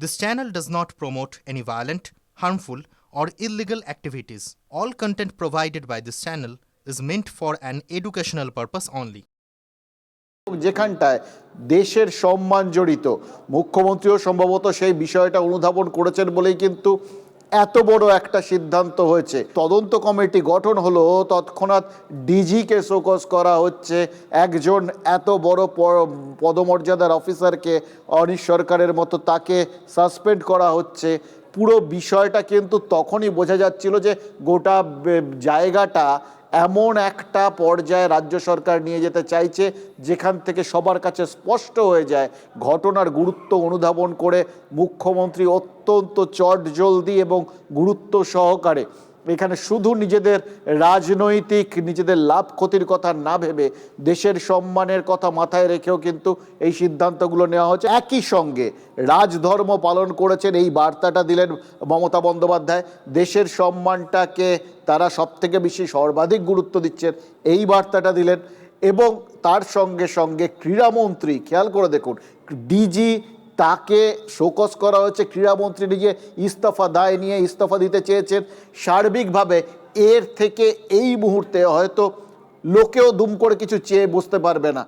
This channel does not promote any violent, harmful, or illegal activities. All content provided by this channel is meant for an educational purpose only. যেখানটায় দেশের সম্মান জড়িত মুখ্যমন্ত্রীও সম্ভবত সেই বিষয়টা অনুধাবন করেছেন বলেই কিন্তু এত বড় একটা সিদ্ধান্ত হয়েছে। তদন্ত কমিটি গঠন হলো, তৎক্ষণাৎ ডিজিকে শোকস করা হচ্ছে। একজন এত বড় পদমর্যাদার অফিসারকে অনিশ সরকারের মতো তাকে সাসপেন্ড করা হচ্ছে। পুরো বিষয়টা কিন্তু তখনই বোঝা যাচ্ছিল যে গোটা জায়গাটা এমন একটা পর্যায়ে রাজ্য সরকার নিয়ে যেতে চাইছে, যেখান থেকে সবার কাছে স্পষ্ট হয়ে যায়, ঘটনার গুরুত্ব অনুধাবন করে মুখ্যমন্ত্রী অত্যন্ত চটজলদি এবং গুরুত্ব সহকারে এখানে শুধু নিজেদের রাজনৈতিক, নিজেদের লাভ ক্ষতির কথা না ভেবে দেশের সম্মানের কথা মাথায় রেখেও কিন্তু এই সিদ্ধান্তগুলো নেওয়া হচ্ছে একই সঙ্গে রাজধর্ম পালন করেছেন, এই বার্তাটা দিলেন মমতা বন্দ্যোপাধ্যায়। দেশের সম্মানটাকে তারা সব থেকে বেশি সর্বাধিক গুরুত্ব দিচ্ছেন, এই বার্তাটা দিলেন। এবং তার সঙ্গে সঙ্গে ক্রীড়ামন্ত্রী, খেয়াল করে দেখুন, ডিজি তাকে শোকস করা হয়েছে। ক্রীড়ামন্ত্রী নিজে ইস্তফা দায় নিয়ে ইস্তফা দিতে চেয়েছেন। সার্বিকভাবে এর থেকে এই মুহূর্তে হয়তো লোকেও দুম করে কিছু চেয়ে বুঝতে পারবে না।